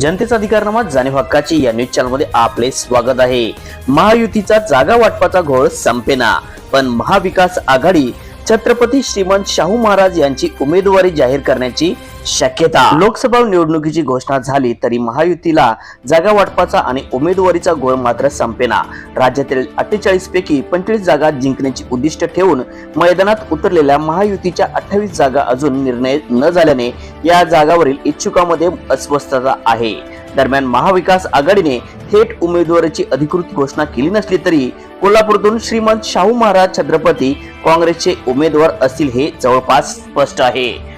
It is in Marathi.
जनतेचा अधिकारनामा जाणीव हक्काची या न्यूज चॅनलमध्ये आपले स्वागत आहे. महायुतीचा जागा वाटपाचा घोळ संपेना पण महाविकास आघाडी छत्रपती श्रीमंत शाहू महाराज यांची उमेदवारी जाहीर करण्याची शक्यता. लोकसभा निवडणुकीची घोषणा झाली तरी महायुतीला जागा वाटपाचा आणि उमेदवारीचा गोळ मात्र संपेना. राज्यातील अठ्ठेचाळीस पैकी पंचवीस जागा जिंकण्याची उद्दिष्ट ठेवून मैदानात उतरलेल्या महायुतीच्या अठ्ठावीस जागा अजून निर्णय न झाल्याने या जागावरील इच्छुकांमध्ये अस्वस्थता आहे. दरम्यान महाविकास आघाडीने थेट उमेदवाराची अधिकृत घोषणा केली नसली तरी कोल्हापूरतून श्रीमंत शाहू महाराज छत्रपती काँग्रेसचे उमेदवार असतील हे जवळपास स्पष्ट आहे.